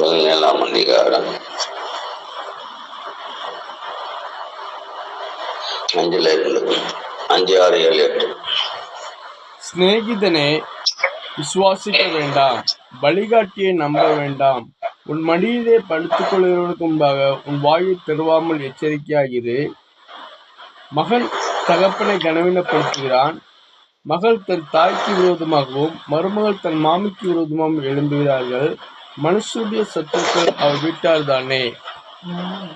மீகாவின் புஸ்தகம் அஞ்சுல இருந்து அஞ்சு ஆறு ஏழு எட்டு. சிநேகிதனே விசுவாசிக்க வேண்டாம். வழிகாட்டியை நம்ப வேண்டாம். உன் மடியிலே படுத்துக் கொள்கிறவனுக்கு முன்பாக உன் வாயை திறவாமல் எச்சரிக்கையாகிரு மகன் தகப்பனை கனவீனப்படுத்துகிறான். மகள் தன் தாய்க்கு விரோதமாகவும் மருமகள் தன் மாமிக்கு விரோதமாகவும் எழும்புகிறார்கள். மனுஷருடைய சத்துக்கள் அவர் வீட்டார் தானே நான்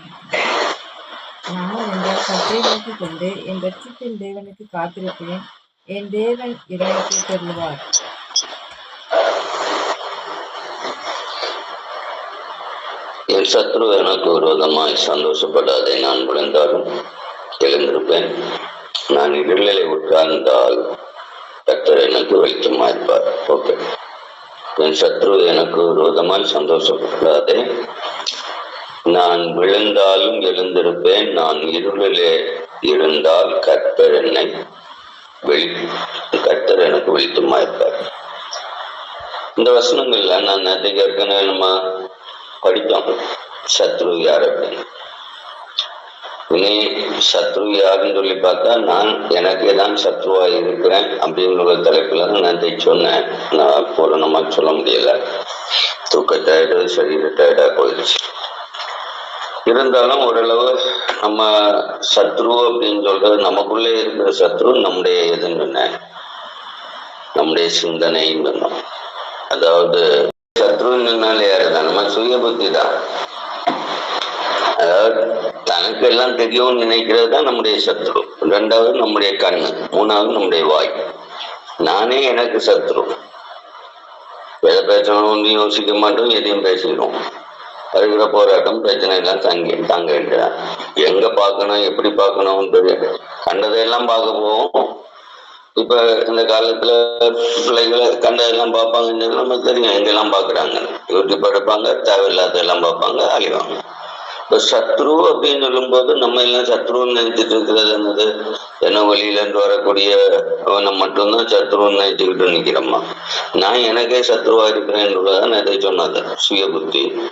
நான் என்றால் கற்றை நோக்கி கொண்டு என் ரட்சிப்பின் தேவனுக்கு காத்திருப்பேன் என் தேவன் இதயத்தை தருவார் என் சத்ரு எனக்கு விரோதமாய் சந்தோஷப்படாதே. நான் விழுந்தாலும் எழுந்திருப்பேன். நான் இருளிலே உட்கார்ந்தால் கர்த்தர் எனக்கு வெளிச்சமாயிருப்பார் ஓகே. என் சத்ரு எனக்கு விரோதமாய் சந்தோஷப்படாதே. நான் விழுந்தாலும் எழுந்திருப்பேன். நான் இருளிலே இருந்தால் கர்த்தர் என்னை வெளி கர்த்தர் எனக்கு வெளிச்சமாயிருப்பார் இந்த வசனங்கள்ல நான் நேற்றுக்கு ஏற்கனவே நம்ம படித்தோம். சத்ரு யார் அப்படின்னு. இனி சத்ரு யாருன்னு சொல்லி பார்த்தா நான் எனக்கே தான் சத்ருவா இருக்கிறேன் அப்படிங்கிற ஒரு தலைப்புல நான் சொன்னேன். நான் பூரணமா சொல்ல முடியல. தூக்க டயர்டு சரீர டயர்டா போயிடுச்சு. இருந்தாலும் ஓரளவு நம்ம சத்ரு அப்படின்னு சொல்றது நமக்குள்ளே இருக்கிற சத்ரு நம்முடைய எதுன்னு நம்முடைய சிந்தனைன்னு அதாவது சத்ருனால யாரு தான்? நம்ம சுய புத்தி தான். அதாவது நமக்கு எல்லாம் தெரியும்னு நினைக்கிறது தான் நம்முடைய சத்ரு. ரெண்டாவது நம்முடைய கண்ணு. மூணாவது நம்முடைய வாய். நானே எனக்கு சத்ரு. எதை பேசணும் யோசிக்க மாட்டோம் எதையும் பேசிடும் வருகிற போராட்டம் பிரச்சனை எல்லாம் தங்கி தாங்க வேண்டியதான் எங்க பார்க்கணும் எப்படி பார்க்கணும் தெரியும் கண்டதையெல்லாம் பார்க்க போவோம். இப்ப இந்த காலத்துல பிள்ளைகளை கண்டதெல்லாம் பார்ப்பாங்கன்னு நமக்கு தெரியும். எங்கெல்லாம் பாக்குறாங்க யூடியூப் எடுப்பாங்க தேவையில்லாததெல்லாம் பார்ப்பாங்க அழிவாங்க. இப்ப சத்ரு அப்படின்னு சொல்லும்போது நம்ம எல்லாம் சத்ருன்னு நினைச்சிட்டு இருக்கிறது என்னது? என்ன வழியில இருந்து வரக்கூடிய அவனை மட்டும்தான் சத்ருன்னு நினைச்சுக்கிட்டு நிக்கிறோமா? நான் எனக்கே சத்ருவா இருக்கிறேன்றதான் நிறைய சொன்னது. சுய புத்தி.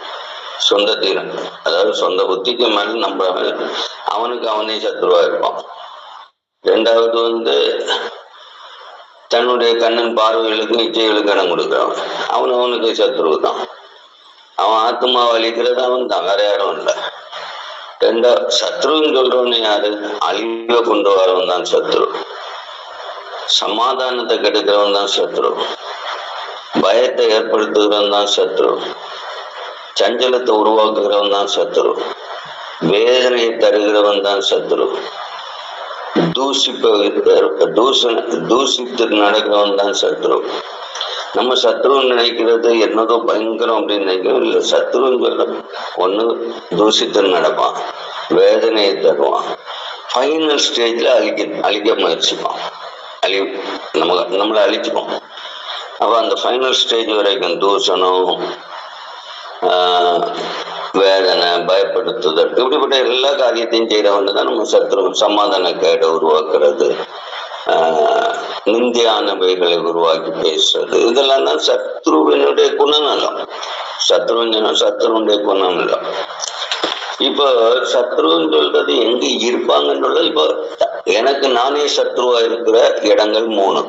சொந்த தீரன் அதாவது சொந்த புத்திக்கு மேல நம்ம அவனுக்கு அவனே சத்ருவா இருப்பான். ரெண்டாவது வந்து தன்னுடைய கண்ணன் பார்வைகளுக்கு இச்சைகளுக்கு இடம் கொடுக்குறவன். அவன் அவனுக்கு சத்ரு தான் அவன் ஆத்மா வலிக்கிறது அவன் தான் வேற யாரும் இல்லை ரெண்டா சத்ருன்னு சொல்றவன் யாரு? அழிவை கொண்டு வரவன் தான் சத்ரு. சமாதானத்தை கெடுக்கிறவன் தான் சத்ரு. பயத்தை ஏற்படுத்துகிறவன் தான் சத்ரு. சஞ்சலத்தை உருவாக்குகிறவன் தான் சத்ரு. வேதனையை தருகிறவன் தான் சத்ரு. தூசிப்ப தூசண தூசித்து நடக்கிறவன் தான் சத்ரு. நம்ம சத்ருன்னு நினைக்கிறது என்னதோ பயங்கரம் அப்படின்னு நினைக்கிறோம். இல்லை சத்ருன்னு சொல்ல ஒண்ணு தூசித்து நடப்பான். வேதனையை தருவான். ஃபைனல் ஸ்டேஜ்ல அழிக்க அழிக்க முயற்சிப்பான். அழி நம்ம நம்மளை அழிச்சுப்போம். அப்ப அந்த ஃபைனல் ஸ்டேஜ் வரைக்கும் தூசணம் வேதனை பயப்படுத்துதல் இப்படிப்பட்ட எல்லா காரியத்தையும் செய்யறவங்க தான் நம்ம சத்ரு. சமாதான கேடை உருவாக்குறது. நிந்தியானவைகளை உருவாக்கி பேசுறது. இதெல்லாம் தான் சத்ருவினுடைய குணநலம். சத்ருவின் குணம் குணநலம். இப்போ சத்ருன்னு சொல்றது எங்க இருப்பாங்கன்னு இப்போ எனக்கு நானே சத்ருவா இருக்கிற இடங்கள் மூணு.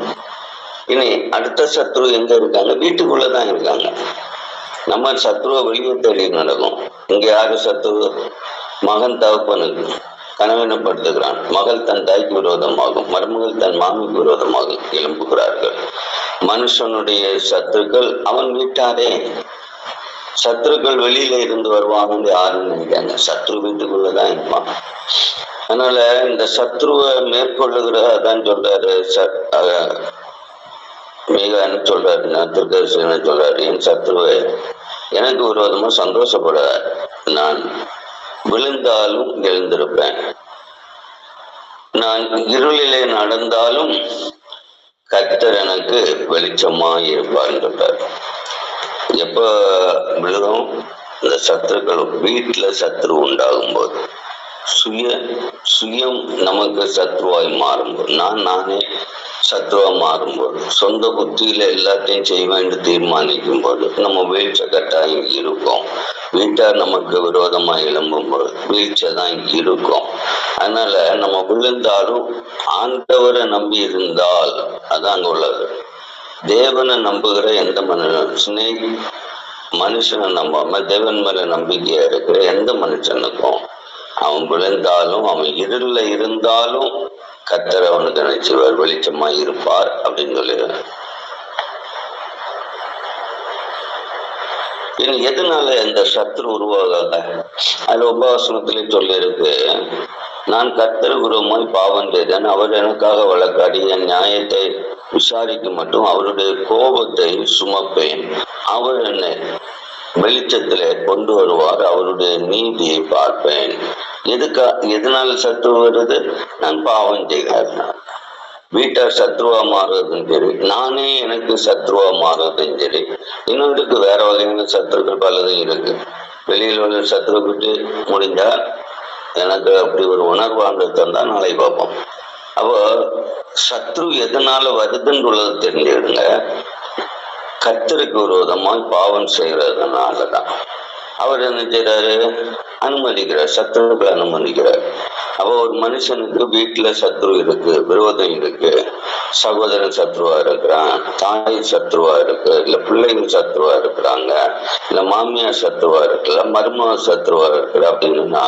இனி அடுத்த சத்ரு எங்க இருக்காங்க? வீட்டுக்குள்ளதான் இருக்காங்க. நம்ம சத்ருவை வெளியே தேடி நடக்கும். இங்க யாரு சத்ரு? மகன் தகப்பனுக்கு. கனவீனப்படுத்துகிறான் மகள் தன் தாய்க்கு விரோதமாகும். மருமகள் தன் மாமிக்கு விரோதமாகும் எழும்புகிறார்கள். மனுஷனுடைய சத்துக்கள் அவன் வீட்டாரே. சத்துருக்கள் வெளியில இருந்து வருவாங்கன்னு யாரும் நினைக்காங்க. சத்ரு வீட்டுக்குள்ளதான் இருப்பான். அதனால இந்த சத்ருவை மேற்கொள்ளுகிற அதான் சொல்றாரு ச- மிக என்ன சொல்றாரு நான் திருக்கரசு சொல்றாரு. என் சத்ருவை எனக்கு விரோதமா சந்தோஷப்பட நான் விழுந்தாலும் எழுந்திருப்பேன். நான் இருளிலே நடந்தாலும் கர்த்தர் எனக்கு வெளிச்சமா இருப்பார் சொல்றாரு எப்ப விழுதும் இந்த சத்துருக்கள் வீட்டுல சத்ரு உண்டாகும் போது சுய சுயம் நமக்கு சத்ருவாய் மாறும்போது. நான் நானே சத்ருவா மாறும்போது. சொந்த புத்தியில எல்லாத்தையும் செய்வேன் என்று தீர்மானிக்கும் போது நம்ம வீழ்ச்சி கட்டாயம் இருக்கும். வீட்டார் நமக்கு விரோதமா எழும்பும் போது வீழ்ச்சி தான் இருக்கும். அதனால நம்ம விழுந்தாலும் ஆண்டவரை நம்பி இருந்தால் அதான் அங்க உள்ளது. தேவனை நம்புகிற எந்த மனுஷன் மனுஷனை நம்பாம தேவன் மேல நம்பிக்கையா இருக்கிற எந்த மனுஷனுக்கும் அவன் விழுந்தாலும் அவன் இருள்ல இருந்தாலும் கத்தர் அவனுக்கு நினைச்சுவார் வெளிச்சமா இருப்பார் அப்படின்னு சொல்லி பின் எதனால இந்த சத்ரு உருவாகாத? அதுல உபவாசனத்திலே சொல்லியிருக்கு நான் கத்தர் குருமாய் பாவம் செய்தேன். அவர் எனக்காக வழக்காடி என் நியாயத்தை விசாரிக்க மட்டும் அவருடைய கோபத்தை சுமப்பேன். அவர் என்னை வெளிச்சத்திலே கொண்டு வருவார். அவருடைய நீதியை பார்ப்பேன். எதுக்கா எதனால சத்ரு வருது? நான் பாவம் செய்கிறேன். வீட்டார் சத்ருவா மாறுறதும் சரி நானே எனக்கு சத்ருவா மாறுறதும் சரி இன்னொருக்கு வேற வகையான சத்துருக்கள் பலதும் இருக்கு. வெளியில் உள்ள சத்துருக்கிட்டு முடிஞ்சா எனக்கு அப்படி ஒரு உணர்வாண்டு தந்தா நாளை பார்ப்போம். அப்போ சத்ரு எதனால வருதுன்னு உள்ளது தெரிஞ்சுக்கிடுங்க கத்தருக்கு விரோதமாய் பாவம் செய்யறதுனாலதான். அவர் என்ன செய்யறாரு அனுமதிக்கிறார் சத்துருக்களை அனுமதிக்கிறார். அப்போ ஒரு மனுஷனுக்கு வீட்டுல சத்ரு இருக்கு விரோதம் இருக்கு சகோதரன் சத்ருவா இருக்கிறான் தாய் சத்ருவா இருக்கு இல்ல பிள்ளைங்க சத்ருவா இருக்கிறாங்க இல்ல மாமியார் சத்ருவா இருக்கு இல்ல மருமக சத்ருவா இருக்கு அப்படின்னா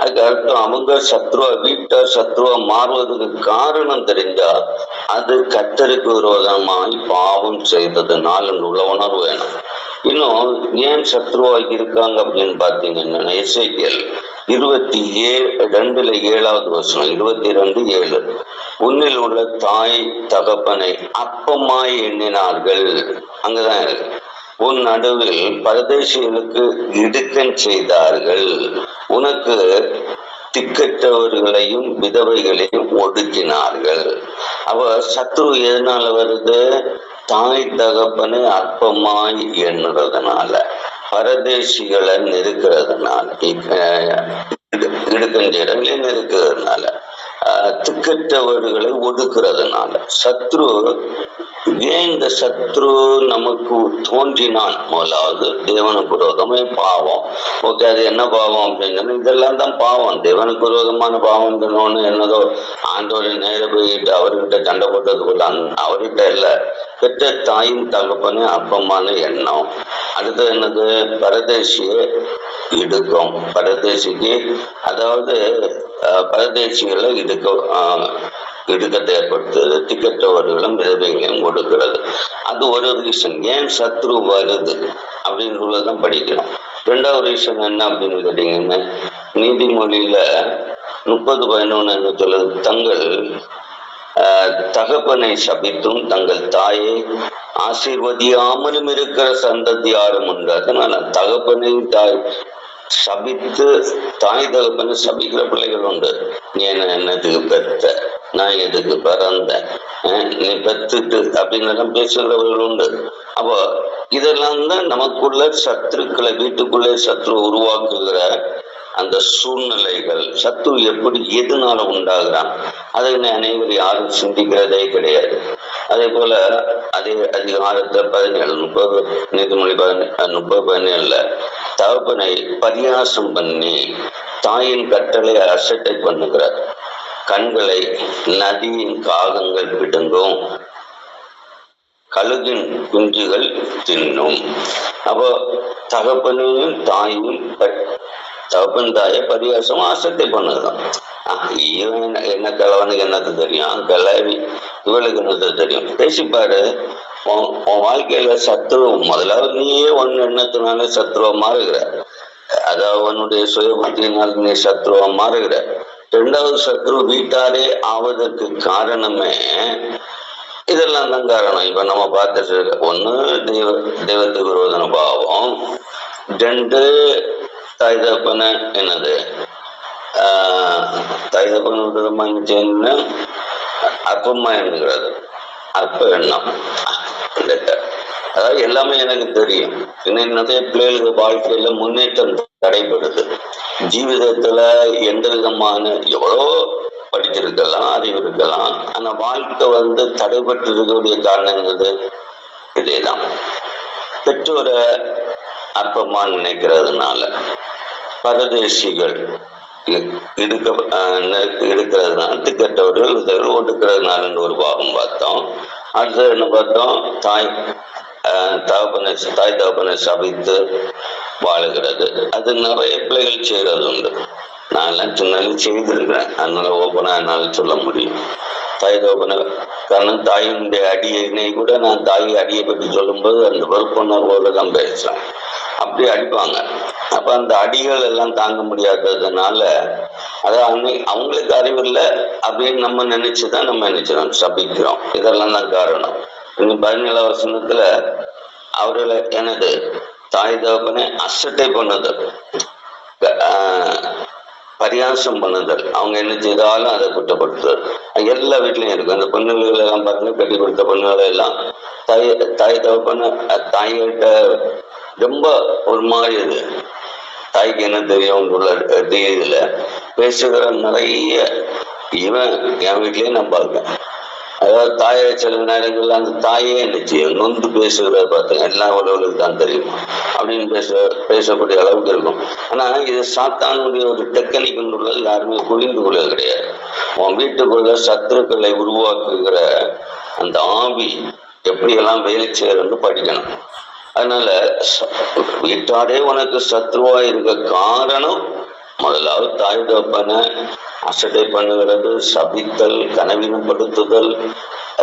அதுக்கு அர்த்தம் அவங்க சத்ருவா வீட்டார் சத்ருவா மாறுவதற்கு காரணம் தெரிஞ்சா அது கத்தருக்கு விரோதமாய் பாவம் செய்ததுனால உள்ள உணர்வு வேணும். இன்னும் ஏன் சத்ருவாகி இருக்காங்க அப்படின்னு பாத்தீங்கன்னா எஸ்ஐபிஎல் இருபத்தி ஏழு ரெண்டுல ஏழாவது வருஷம் இருபத்தி ரெண்டு ஏழு. உன்னில் உள்ள தாய் தகப்பனை அப்பமாய் எண்ணினார்கள். அங்கதான் இருக்கு. உன் நடுவில் பரதேசிகளுக்கு இடுக்கன் செய்தார்கள். உனக்கு திக்கற்றவர்களையும் விதவைகளையும் ஒடுக்கினார்கள். அவ சத்ரு எதனால வருது? தாய் தகப்பனை அற்பமாய் எண்ணுறதுனால பரதேசிகளை நெருக்கிறதுனால இடுக்கஞ்சீரங்களை நெருக்கிறதுனால திக்கற்றவர்களை ஒடுக்கிறதுனால. சத்ரு ஏன் இந்த சத்ரு நமக்கு தோன்றினான்? முதலாவது தேவனுக்கு விரோதமே பாவம். ஓகே அது என்ன பாவம் அப்படின்னு இதெல்லாம் தான் பாவம். தேவனுக்கு விரோதமான பாவம் சொன்னோன்னு என்னதோ ஆண்டோட நேர போயிட்டு அவர்கிட்ட சண்டை போட்டது அவர்கிட்ட இல்லை. பெற்ற தாயும் தகப்பனே அப்பமான எண்ணம். அடுத்தது என்னது? பரதேசிய இடுக்கும். பரதேசிக்கு அதாவது பரதேசிகளை இடு இடுக்க ஆஹ், இடுக்கத்தை ஏற்படுத்துறது திக்கற்றவர்களும் விதவைகளையும் கொடுக்கிறது. அது ஒரு ரீசன் ஏன் சத்ரு வருது அப்படின்றதான் படிக்கிறோம் ரெண்டாவது ரீசன் என்ன அப்படின்னு கேட்டீங்கன்னா நீதிமொழியில முப்பது பதினொன்று சொல்லுது தங்கள் தகப்பனை சபித்தும் தங்கள் தாயை ஆசீர்வதியாமலும் இருக்கிற சந்ததி யாரும் உண்டு. அதனால தகப்பனையும் தாய் சபித்து தாய் தகப்பனை சபிக்கிற பிள்ளைகள் உண்டு நீ என்ன என்னத்துக்கு பெத்த? நான் எதுக்கு பிறந்தேன் நீ பெத்துட்டு அப்படின்னு எல்லாம் பேசுகிறவர்கள் உண்டு அப்போ இதெல்லாம் தான் நமக்குள்ள சத்துருக்களை வீட்டுக்குள்ளே சத்ரு உருவாக்குகிற அந்த சூழ்நிலைகள். சத்ரு எப்படி எதுனால உண்டாகிறான்? அதை அனைவரும் யாரும் சிந்திக்கிறதே கிடையாது. அதே போல அதே அதிகாரத்தை பதினேழு முப்பது நீதிமொழி பதினேழு முப்பது பதினேழுல தகப்பனை பரியாசம் பண்ணி தாயின் கட்டளை அசட்டை பண்ணுகிறார். கண்களை நதியின் காகங்கள் பிடுங்கும். கழுகின் குஞ்சுகள் தின்னும். அப்போ தகப்பனையும் தாயும் தகப்பன் தாயை பரியாசம் அசட்டை பண்ணுதான் ஆஹ் இவன் என்ன- என்ன கிழவனுக்கு என்னது தெரியும்? கிளவி இவளுக்கு என்னது தெரியும்? பேசிப்பாரு உன் வாழ்க்கையில சத்ரு முதல்ல நீயே ஒன்னு எண்ணத்தினால சத்ருவா மாறுகிற அதாவது உன்னுடைய சுய புத்தியினால் நீ சத்ருவா மாறுகிற ரெண்டாவது சத்ரு வீட்டாரே ஆவதற்கு காரணமே இதெல்லாம் தான் காரணம். இப்ப நம்ம பார்த்துட்டு ஒண்ணு தெய்வ தெய்வத்துக்கு விரோதன பாவம். ரெண்டு தாய் தகப்பன என்னது? தாய் தகப்பன விரோதமா அற்பமா எண்ணுகிறது அற்ப எண்ணம். இந்த- அதாவது எல்லாமே எனக்கு தெரியும் என்னுடைய பிள்ளைகளுக்கு வாழ்க்கையில முன்னேற்றம் தடைபடுது ஜீவிதத்துல எந்த விதமான எவ்வளோ படிச்சிருக்கலாம் அறிவு இருக்கலாம் ஆனா வாழ்க்கை வந்து தடைபட்டு இருக்கக்கூடிய காரணங்கிறது இதேதான் பெற்றோரை அற்பமா நினைக்கிறதுனால பரதேசிகள் இ- இருக்கிறதுனால திக்கட்டவர்கள் ஒடுக்கிறதுனால ஒரு பாகம் பார்த்தோம் அடுத்தது என்ன பார்த்தோம்? தாய் தகப்பனை தாய் தகப்பனை சபித்து வாழுகிறது. அது நிறைய பிள்ளைகள் செய்கிறது உண்டு. நான் எல்லாம் சின்னாலும் செய்திருக்கிறேன். அதனால ஓப்பனாக என்னால் சொல்ல முடியும். தாய் தகப்பனை காரணம் தாயினுடைய அடியினை கூட நான் தாய் அடியை பற்றி சொல்லும்போது அந்த வெறுப்புணர்வோடு தான் பேசுகிறேன் அப்படி அடிப்பாங்க. அப்ப அந்த அடிகள் எல்லாம் தாங்க முடியாததுனால அதாவது அவங்களுக்கு அறிவு இல்லை அப்படின்னு நம்ம நினைச்சுதான் நம்ம நினைச்சிடும் சபிக்கிறோம் இதெல்லாம் தான் காரணம். இன்னும் பதினேழாம் வசனத்துல அவர்களை எனது தாய் தகப்பனே அசட்டை பண்ணது பரியாசம் பண்ணுதல் அவங்க என்ன செய்தாலும் அதை குற்றப்படுத்துதல் எல்லா வீட்லயும் இருக்கு அந்த பொண்ணுகள் எல்லாம் பார்த்தீங்கன்னா கட்டி கொடுத்த பொண்ணுகளை எல்லாம் தாய் தாய் தகப்பன தாய்கிட்ட ரொம்ப ஒரு மாதிரி இது தாய்க்கு என்ன தெரியும் தெரியுதுல பேசுகிற நிறைய இவன் என் வீட்லயே நான் பார்ப்பேன். அதாவது தாயை சில நேரங்கள்ல அந்த தாயே என்ன செய்யும் நொந்து பேசுகிறத பார்த்தேன் எல்லா உறவுகளுக்கு தான் தெரியும். அப்படின்னு பேச பேசக்கூடிய அளவுக்கு இருக்கும். ஆனா இது சாத்தானுடைய ஒரு டெக்னிக் உள்ளது யாருமே புரிந்து கொள்வது கிடையாது. உன் வீட்டுக்குள்ள சத்துருக்களை உருவாக்குகிற அந்த ஆவி எப்படியெல்லாம் வேலை செய்யறன்னு படிக்கணும். அதனால ச- வீட்டாரே உனக்கு சத்ருவா இருக்க காரணம் முதலாவது தாய் தப்பனை அசட்டை பண்ணுகிறது சபித்தல் கனவீனப்படுத்துதல்.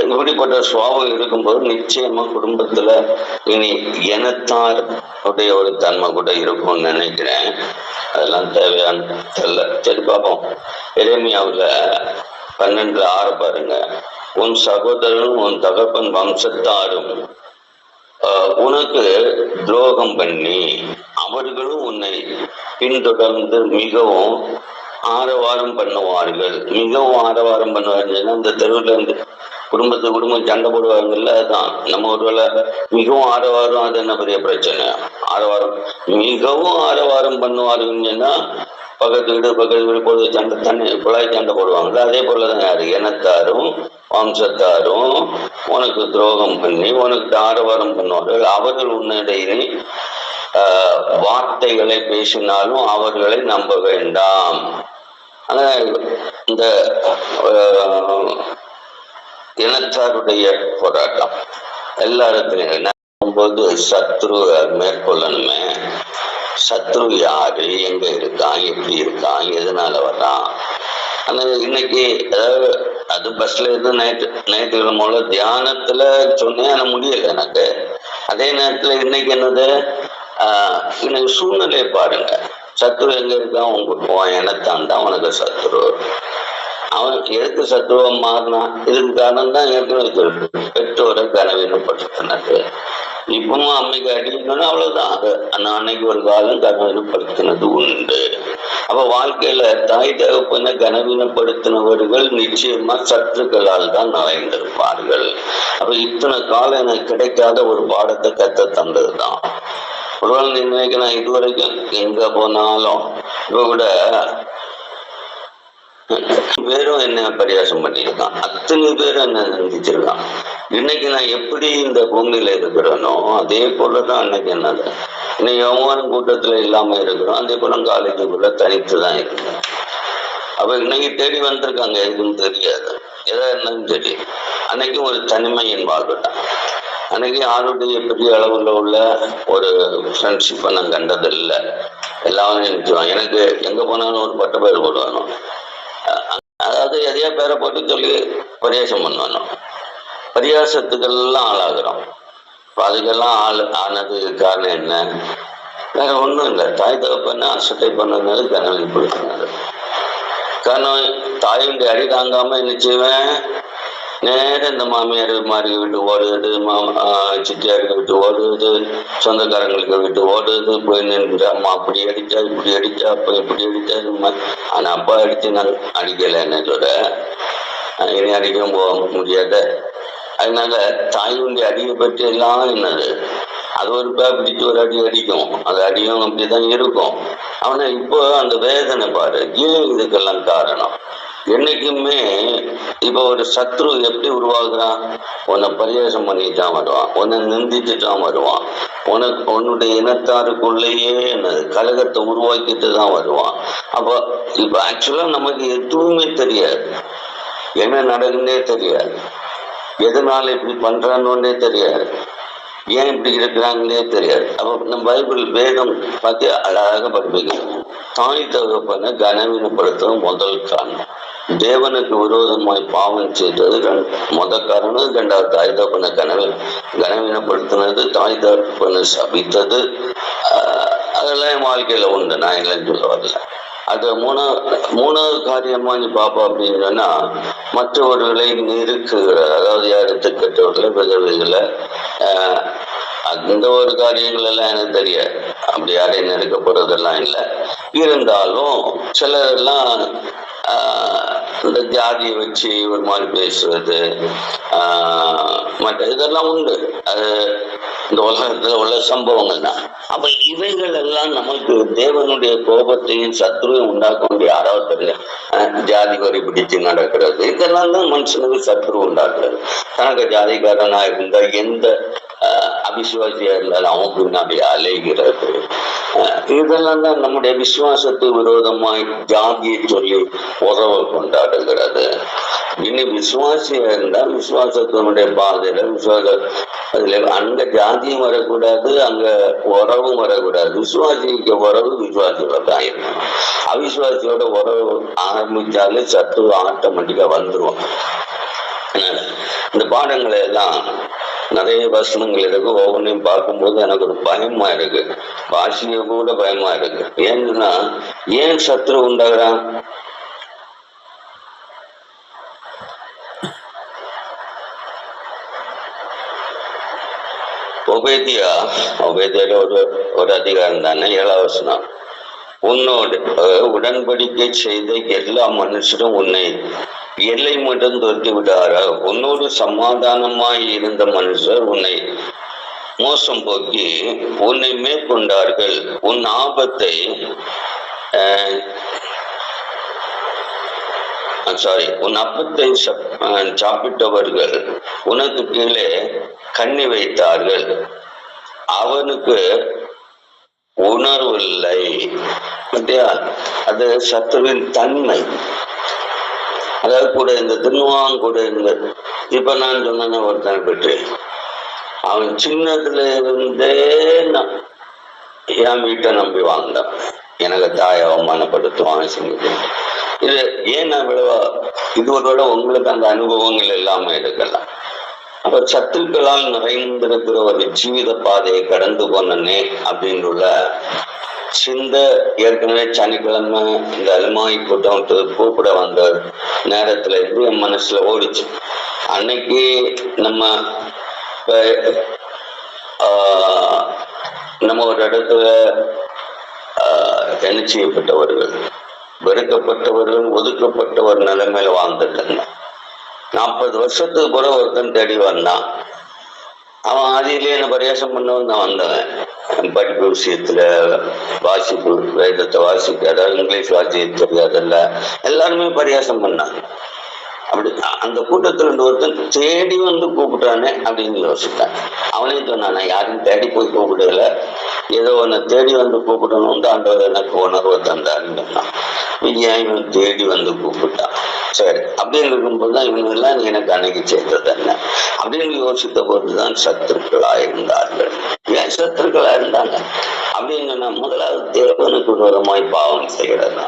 இப்படிப்பட்ட சுவாபம் இருக்கும்போது நிச்சயமா குடும்பத்துல இனி இனத்தார் உடைய ஒரு தன்மை கூட இருக்கும்னு நினைக்கிறேன். அதெல்லாம் தேவையான தெரியல சரி பார்ப்போம். எளிமையாவில் பன்னெண்டு ஆறு பாருங்க. உன் சகோதரனும் உன் தகப்பன் வம்சத்தாரும் உனக்கு துரோகம் பண்ணி அவர்களும் உன்னை பின்தொடர்ந்து மிகவும் ஆரவாரம் பண்ணுவார்கள். மிகவும் ஆரவாரம் பண்ணுவார்கள். அந்த தெருவில் இருந்து குடும்பத்து குடும்பம் சண்டை போடுவாங்கல்ல அதுதான் நம்ம ஒருவேளை மிகவும் ஆரவாரம் அது என்ன பெரிய பிரச்சனை? ஆரவாரம். மிகவும் ஆரவாரம் பண்ணுவார்கள். பக்கத்து வீடு பக்கத்து வீடு போது சண்டை தண்ணி குழாய் சண்டை போடுவாங்கல்ல அதே போலதான் யாரு இனத்தாரும் வம்சத்தாரும் உனக்கு துரோகம் பண்ணி உனக்கு ஆரவாரம் பண்ணுவார்கள் அவர்கள் உன்னிடையே ஆஹ், வார்த்தைகளை பேசினாலும் அவர்களை நம்ப வேண்டாம். ஆனா இந்த இனத்தாருடைய போராட்டம் எல்லா இடத்துலையும் போது சத்ரு மேற்கொள்ளணுமே. சத்ரு யாரு? எங்க இருக்கான் எப்படி இருக்கான் எதனால வரான்? ஆனா இன்னைக்கு அதாவது அது பஸ்ல இருந்து நைட்டு ஞாயிற்றுக்கிழமை தியானத்துல சொன்னேன் ஆனால் முடியல எனக்கு. அதே நேரத்துல இன்னைக்கு என்னது? ஆஹ் இன்னைக்கு சூழ்நிலையை பாருங்க. சத்ரு எங்க இருக்கான்? உங்களுக்கு போவான். எனத்தான் தான் உனக்கு சத்ரு அவன் எதுக்கு சத்துவம் மாறினான்? இதுக்கு காரணம் தான் ஏற்கனவே சொல்லிட்டு பெற்றோரை கனவீனப்படுத்தினது. இப்பவும் அம்மைக்கு அடிக்கணும்னா அவ்வளவுதான். அது அந்த அன்னைக்கு ஒரு காலம் கனவீனப்படுத்தினது உண்டு. அப்ப வாழ்க்கையில தாய் தகப்பனை கனவீனப்படுத்தினவர்கள் நிச்சயமா சத்துருக்களால் தான் நிறைந்திருப்பார்கள் அப்ப இத்தனை காலம் எனக்கு கிடைக்காத ஒரு பாடத்தை கத்த தந்ததுதான். ஒருவேளை நீ நினைக்கிறேன் இதுவரைக்கும் எங்க போனாலும் இப்ப கூட வெறும் என்ன பரியாசம் பண்ணியிருக்கான். அத்தனை பேரும் என்ன நிந்திச்சிருக்கான். இன்னைக்கு நான் எப்படி இந்த பூமியில இருக்கிறேனோ அதே போலதான் அன்னைக்கு என்னது? இன்னைக்கு அவமான கூட்டத்துல இல்லாம இருக்கிறோம் அதே போல காலேஜுக்குள்ள தனித்து தான் இருக்கிறோம். அப்ப இன்னைக்கு தேடி வந்திருக்காங்க எதுவும் தெரியாது. எதா என்னன்னு தெரியும் அன்னைக்கு ஒரு தனிமையின் வாழ்வுதான். அன்னைக்கு யாருடைய பெரிய அளவுல உள்ள ஒரு ஃப்ரெண்ட்ஷிப்பை நான் கண்டது இல்லை எல்லாரும் நினைச்சுவான் எனக்கு எங்க போனாலும் ஒரு பட்ட பேர் போடுவானோ அதாவது எதையோ பேரை போட்டு சொல்லி பரியாசம் பண்ணுவானோ? பரியாசத்துக்கெல்லாம் ஆளாகிறோம். அதுக்கெல்லாம் ஆள் ஆனதுக்கு காரணம் என்ன? வேற ஒன்றும் இல்லை. தாய் தகப்பன்னு அசட்டை பண்ணதுனால கனவு கொடுக்குறாரு. காரணம் தாயுடைய அடி தாங்காம என்ன செய்வேன்? நேரம் இந்த மாமியார் மாதிரி விட்டு ஓடுவது மாமா சித்தியாருக்கு விட்டு ஓடுவது சொந்தக்காரங்களுக்கு விட்டு ஓடுவது போய் நின்று அம்மா அப்படி அடிச்சா இப்படி அடிச்சா அப்போ இப்படி அடிச்சா ஆனால் அப்பா அடிச்சு நான் அடிக்கலை என்ன சொல்ற இனி அடிக்கவும் போக முடியாத. அதனால தாயுடைய அடியை பற்றி எல்லாம் என்னது? அது ஒரு பே பிடிச்சு ஒரு அடி அடிக்கும். அது அடியும் அப்படிதான் இருக்கும். ஆனா இப்போ அந்த வேதனை பாரு. ஏன் இதுக்கெல்லாம் காரணம். என்னைக்குமே இப்ப ஒரு சத்ரு எப்படி உருவாகுறான்? உன்னை பரியாசம் பண்ணிட்டான் வருவான். உன்னை நிந்திச்சுட்டான் வருவான். உனக்கு உன்னுடைய இனத்தாருக்குள்ளேயே என்னது? கழகத்தை உருவாக்கிட்டு தான் வருவான். அப்போ இப்ப ஆக்சுவலா நமக்கு எதுவுமே தெரியாது. என்ன நடக்குன்னே தெரியாது. எதனால இப்படி பண்றான்னு தெரியாது. ஏன் இப்படி இருக்கிறாங்களே தெரியாது. அப்போ நம்ம பைபிள் வேதம் பார்த்து அழகாக படிப்பிக்கணும் தாய் தகப்பனை கனவீனப்படுத்தும் முதல் காரணம். தேவனுக்கு விரோதமாய் பாவம் செய்தது ரெண்- முத காரணம் ரெண்டாவது தாய் தகப்பனை கனவு கனவீனப்படுத்தினது தாய் தகப்பனை சபித்தது. அதெல்லாம் என் வாழ்க்கையில உண்டு. நான் இல்லைன்னு சொல்ல வரல அது மூணாவது மூணாவது காரியமா நீ பாப்பா அப்படின்னு மற்றவர்களை நெருக்குகிற அதாவது யாரு திக்கற்றவர்களை விதவைகளை அந்த ஒரு காரியங்கள் எல்லாம் எனக்கு தெரியாது. அப்படி யாரையும் நெருக்க போறதெல்லாம் இல்லை. இருந்தாலும் சிலரெல்லாம் ஆஹ் இந்த ஜாதியை வச்சு ஒரு மாதிரி பேசுறது ஆஹ் மற்ற இதெல்லாம் உண்டு. அது இந்த உலகத்துல உள்ள சம்பவங்கள் தான். அப்ப இவைகள் எல்லாம் நமக்கு தேவனுடைய கோபத்தையும் சத்ருவையும் உண்டாக்க வேண்டிய தெரியல ஜாதி வரி பிடிச்சு நடக்கிறது. இதெல்லாம் தான் மனுஷனுக்கு சத்ரு உண்டாக்குறது. தனக்கு ஜாதிக்காரனா இருந்தா எந்த அஹ், அவிசுவாசியா பின்னாடி அலைகிறது. இதெல்லாம் தான் நம்முடைய விசுவாசத்து விரோதமாய் ஜாதியை சொல்லி உறவு கொண்டாடுகிறது. இனி விசுவாசியா இருந்தா விசுவாசத்தினுடைய பாதையில விசுவாச அதுல அங்க ஜாதியும் வரக்கூடாது அங்க உறவும் வரக்கூடாது. விசுவாசிக்கு உறவு விசுவாசியோட தான் இருக்கணும். அவிசுவாசியோட உறவு ஆரம்பிச்சாலே சத்து ஆட்டோமேட்டிக்கா வந்துரும். இந்த பாடங்களை எல்லாம் நிறைய வசனங்கள் இருக்கு. ஒவ்வொன்றையும் பார்க்கும்போது எனக்கு ஒரு பயமா இருக்கு. வாசிக்க கூட பயமா இருக்கு. ஏன்னா ஏன் சத்ரு உண்டாகிறான்? ஒபேதியா ஒபேதியால ஒரு ஒரு அதிகாரம் தானே? ஏழாவசனம் வசனம். உன்னோடு உடன்படிக்கை செய்த எல்லா மனுஷரும் உன்னை எல்லை மட்டும் துரத்தி விடாரா உன்னோடு சமாதானமாய் இருந்த மனுஷர் உன்னை மோசம் போக்கி உன்னை மேற்கொண்டார்கள். உன் ஆபத்தை சாரி உன் அப்பத்தை அஹ், சாப்பிட்டவர்கள் உனக்கு கீழே கண்ணி வைத்தார்கள். அவனுக்கு உணர்வில்லை இல்லை. அது சத்துருவின் தன்மை. அதாவது கூட இந்த தின்னுவான் கூட இருந்த இப்ப நான் சொன்ன ஒருத்தன் பெற்று. அவன் சின்னதுல இருந்தே நான் என் வீட்டை நம்பி வாழ்ந்தான். எனக்கு தாய் அவமானப்படுத்துவான் செஞ்சு இது ஏன் நான் விளைவா இது ஒரு விட உங்களுக்கு அந்த அனுபவங்கள் எல்லாமே இருக்கலாம். அப்ப சத்துக்களால் நிறைந்திருக்கிற ஒரு ஜீவித பாதையை கடந்து போனனே அப்படின்னுள்ள சிந்த ஏற்கனவே சனிக்கிழமை இந்த அலுமாய் கூட்டம் கூப்பிட வந்த நேரத்துல இருந்து என் மனசுல ஓடிச்சு. அன்னைக்கு நம்ம நம்ம ஒரு இடத்துல என்ன செய்யப்பட்டவர்கள் வெறுக்கப்பட்டவர்கள் ஒதுக்கப்பட்டவர் நிலைமையில வாழ்ந்துட்டு இருந்தான் நாற்பது வருஷத்துக்கு பிறகு ஒருத்தன் தேடி வந்தான். அவன் ஆதியிலேயே என்ன பரியாசம் பண்ணவன் நான் வந்தவன். படிப்பு விஷயத்துல வாசிப்பு வேதத்தை வாசிக்க அதாவது இங்கிலீஷ் வாசிக்க தெரியாதல்ல எல்லாருமே பரியாசம் பண்ணாங்க. அப்படி அந்த கூட்டத்துல இருந்து ஒருத்தன் தேடி வந்து கூப்பிட்டானே அப்படின்னு யோசித்தான். அவனையும் சொன்னான் நான் யாரும் தேடி போய் கூப்பிடல. ஏதோ ஒன்று தேடி வந்து கூப்பிடணும் ஆண்டவர் எனக்கு உணர்வை தந்தாருன்னு சொன்னான். ஏன் இவன் தேடி வந்து கூப்பிட்டான். சரி அப்படின்னு இருக்கும்போது தான் இவங்க எல்லாம் நீ எனக்கு அன்னைக்கு செய்தது என்ன? அப்படின்னு யோசித்த போதுதான் சத்துருக்களா இருந்தார்கள். ஏன் சத்துருக்களா இருந்தாங்க? அப்படின்னு முதலாவது தேவனுக்கு விரோதமாய் பாவம் செய்கிறது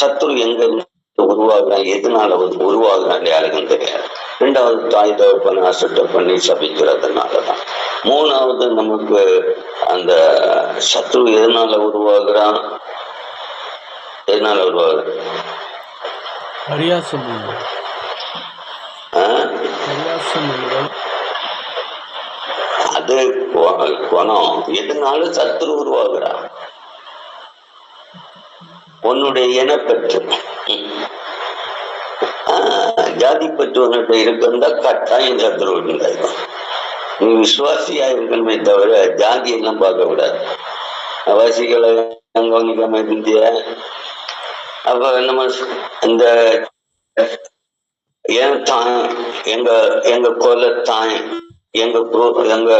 சத்துரு எங்க உருவாகிறான்? எதனால வந்து உருவாகுறான் யாருக்கும் தெரியாது. ரெண்டாவது தாய் தகப்பனை அசட்டை பண்ணி சபிக்கிறதுனாலதான் மூணாவது நமக்கு அந்த சத்ரு எதனால உருவாகிறான்? எதனால உருவாகிறான்? பரியாசம் பண்ணுதல். ஆஹ்? பரியாசம் அது குணம் எதுனாலும் சத்துரு உருவாகுறான் உன்னுடைய இனப்பற்று. ஜாதி பற்று உன்னிட்ட இருக்கிறதா கட்டாயம் சத்துரு உண்டாயிருக்கும் நீ விசுவாசியா இருக்கணுமே தவிர ஜாதி எல்லாம் பார்க்க கூடாது வாசிகளை கவனிக்காம இருந்திய? அப்ப நம்ம இந்த என் தாய் எங்க எங்க கொல தாய் எங்க குரு- எங்க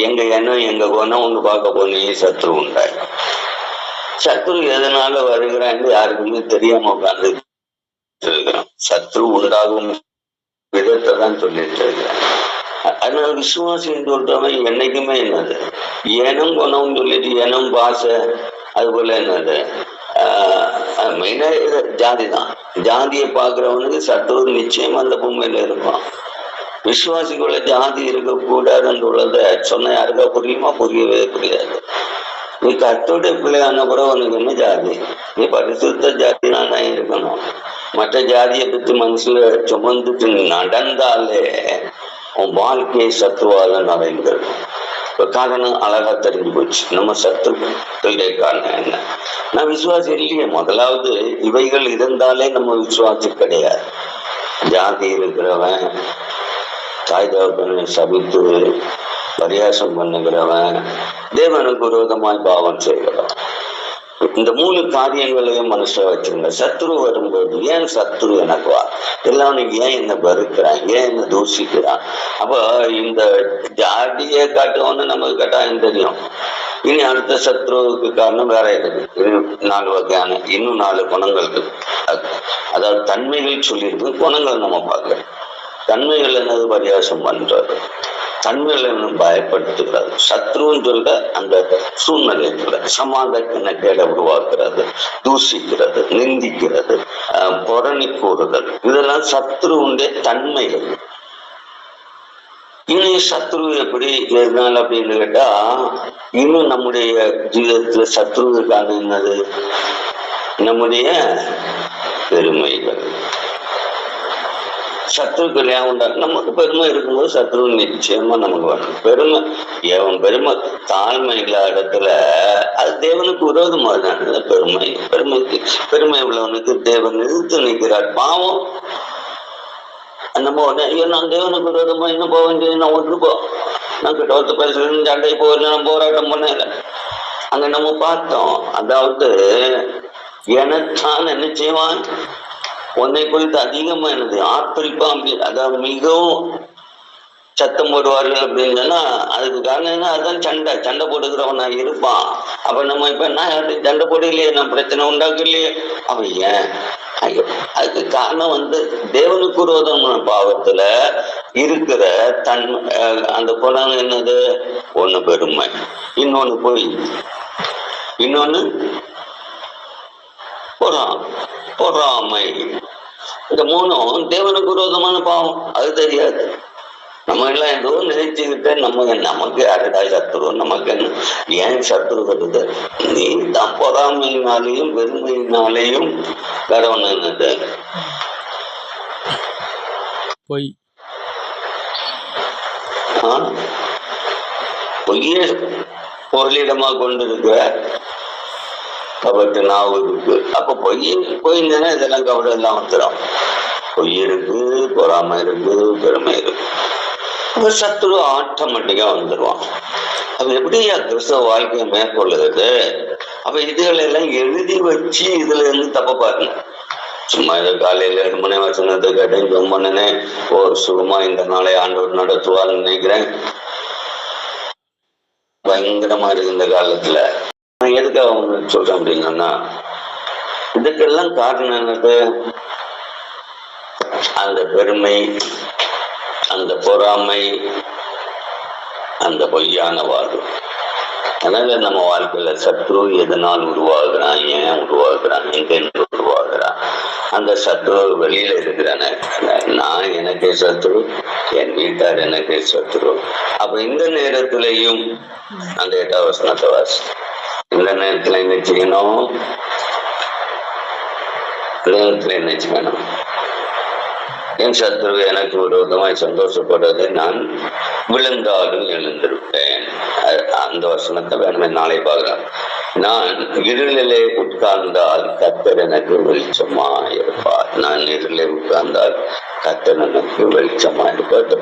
எங்க எண்ணம் எங்க குணம் ஒண்ணு பார்க்க போனீங்க சத்ரு உண்டாய். சத்ரு எதனால வருகிறான்னு யாருக்குமே தெரியாம உட்கார்ந்து இருக்கிறோம் சத்ரு உண்டாகும் விதத்தை தான் சொல்லிட்டு இருக்கிறேன். அதனால விசுவாசம் சொல்றவன் என்னைக்குமே என்னது? ஏனம் குணம் சொல்லிட்டு ஏனம் பாச அது போல என்னது? ஆஹ் மெயினா ஜாதி தான் ஜாதியை பார்க்குறவனுக்கு சத்ரு நிச்சயம் அந்த பூமியில இருப்பான். விசுவாசிக்குள்ள ஜாதி இருக்கக்கூடாதுன்னு உள்ளத சொன்ன யாருக்கா புரியுமா? புரியவே புரியாது. நீ கத்தோடைய பிள்ளையான கூட உனக்கு என்ன ஜாதி? நீ பரிசுத்த ஜாதி தான் இருக்கணும். மற்ற ஜாதியை பத்தி மனசுல சுமந்துட்டு நடந்தாலே உன் வாழ்க்கையை சத்துவால நிறைந்திருக்கும் காரணம் அழகா தெரிஞ்சு போச்சு. நம்ம சத்துக்களுடைய காரணம் என்ன? நான் விசுவாசி இல்லையே. முதலாவது இவைகள் இருந்தாலே நம்ம விசுவாசி கிடையாது. ஜாதி இருக்கிறவன் தாய் தேவத்தனை சபித்து பரியாசம் பண்ணுகிறவன் தேவனுக்கு விரோதமாய் பாவம் செய்கிறவன். இந்த மூணு காரியங்களையும் மனசுல வச்சிருங்க சத்ரு வரும்போது ஏன் சத்ரு எனக்கு வா எல்லாம் ஏன் என்ன வெறுக்கிறான் ஏன் என்ன தூசிக்கிறான் அப்ப இந்த ஜாதியை காட்டுவோன்னு நமக்கு கட்டாயம் தெரியும். இனி அடுத்த சத்ருவுக்கு காரணம் வேற இருக்கு நாலு வகையான இன்னும் நாலு குணங்கள் இருக்கு. அது- அதாவது தன்மைகள் சொல்லியிருக்கு குணங்கள் நம்ம பார்க்கிறோம். தன்மைகள் என்னது பரியாசம் பண்றது? தன்மையில என்ன பயப்படுத்துகிறது சத்ருன்னு சொல்ற அந்த சூழ்நிலைக்குள்ள சமாதான கேட உருவாக்குறது தூசிக்கிறது நிந்திக்கிறது அஹ், புரணி கூறுதல். இதெல்லாம் சத்ருவுடைய தன்மைகள். இனி சத்ரு எப்படி இருந்தால் அப்படின்னு கேட்டா இன்னும் நம்முடைய ஜீவிதத்துல சத்ருவுக்கான என்னது? நம்முடைய பெருமைகள். சத்ருக்கு ஏன் உண்டா? நமக்கு பெருமை இருக்கும்போது சத்ரு நிச்சயமா நமக்கு வரும் பெருமை எவன் பெருமை தாழ்மை இல்லாத இடத்துல அது தேவனுக்கு விரோதமாக தான். பெருமை. பெருமைக்கு பெருமை உள்ளவனுக்கு தேவன் நிறுத்து நிற்கிறார். பாவம். நம்ம உடனே ஐயோ நான் தேவனுக்கு விரோதமா என்ன போக வேண்டியது நான் ஒன்றுப்போம் நான் கிட்ட ஒருத்த பேசுறேன் சண்டை போகிறேன் நான் போராட்டம் பண்ணல. அங்க நம்ம பார்த்தோம் அதாவது எனத்தான் என்ன செய்வான்? உன்னை குறித்து அதிகமா என்னது ஆர்ப்பரிப்பா அதாவது மிகவும் சத்தம் போடுவார்கள் அப்படின்னு சொன்னா அதுக்கு காரணம் என்ன? அதுதான் சண்டை. சண்டை போட்டுக்கிறவனா இருப்பான். அப்ப நம்ம இப்ப என்ன? சண்டை போடலையே நான் பிரச்சனை உண்டாக்கலையே. அவன் ஏன்? ஐயோ அதுக்கு காரணம் வந்து தேவனுக்கு விரோதமான பாவத்துல இருக்கிற தன் அந்த குணம் என்னது? ஒண்ணு பெருமை. இன்னொன்னு பொய். இன்னொன்னு பொறாம். பொறாமை. இந்த மூணும் தேவனுக்கு விரோதமான பாவம். அது தெரியாது. நம்ம எல்லாம் ஏதோ நினைச்சுக்கிட்டு நம்ம நமக்கு யாருடா சத்துரு நமக்கு என்ன? ஏன் சத்துரு வருது நீ தான் பொறாமையினாலேயும் பெருமையினாலேயும் வேற ஒண்ணு என்னது? பொய்? பொய்யே பொருளிடமா கொண்டிருக்கிற கபட்டு நாவு இருக்கு. அப்ப பொய் பொய்னா இதெல்லாம் கபடம் எல்லாம் வந்துடும் பொய் இருக்கு பொறாமை இருக்கு பெருமை இருக்கு. சத்துரு ஆட்டோமேட்டிக்கா வந்துடுவான் அப்ப எப்படியா கிறிஸ்தவ வாழ்க்கையை மேற்கொள்ளுறது? அப்ப இதுகளை எல்லாம் எழுதி வச்சு இதுல இருந்து தப்ப பாருங்க. சும்மா இதை காலையில ரெண்டு மணி வசனத்தை கேட்டேன் ஜோம் பண்ணினேன். ஓ சுகமா இந்த நாளை ஆண்டவர் நடத்துவார்னு நினைக்கிறேன். பயங்கரமா இருக்கு இந்த காலத்துல. நான் எதுக்காக அவங்க சொல்றேன் அப்படின்னா இதுக்கெல்லாம் காரணம் என்னது? அந்த பெருமை அந்த பொறாமை அந்த பொய்யான வாழ்வு. அதனால நம்ம வாழ்க்கையில சத்ரு எதனால் உருவாகுறான் ஏன் உருவாகுறான் எங்க உருவாகுறான் அந்த சத்ரு வெளியில இருக்கிறான. நான் எனக்கே சத்ரு என் வீட்டார் எனக்கே சத்ரு. அப்ப இந்த நேரத்திலையும் அந்த எட்டாவசனத்தை வாசி இந்த நேரத்தில் என்ன செய்யணும் இந்த நேரத்துல என்ன செய்யணும் என் சத்ரு எனக்கு விரோதமாய் சந்தோஷப்படுவதை நான் விழுந்தாலும் எழுந்திருப்பேன். அந்த வசனத்தை வேணுமே நாளை பார்க்கலாம். நான் இருளிலே உட்கார்ந்தால் கத்தர் எனக்கு வெளிச்சமா இருப்பார் நான் இருளே உட்கார்ந்தால் கத்தர் நமக்கு வெளிச்சமா இருப்பார் The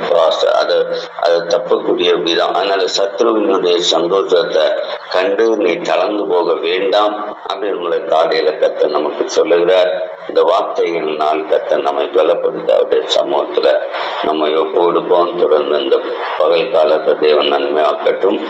அதை அதை தப்பக்கூடிய விதம் அதனால சத்ருவினுடைய சந்தோஷத்தை கண்டு நீ தளர்ந்து போக வேண்டாம் அப்படின்னு உங்களை காலையில கத்த நமக்கு சொல்லுகிறார். இந்த வார்த்தைகளினால் கத்த நம்மை பலப்படுத்த அவருடைய சமூகத்துல நம்ம ஒப்பு கொடுப்போம் தொடர்ந்து இந்த பகல் காலத்தை தேவன் நன்மையாக்கட்டும்.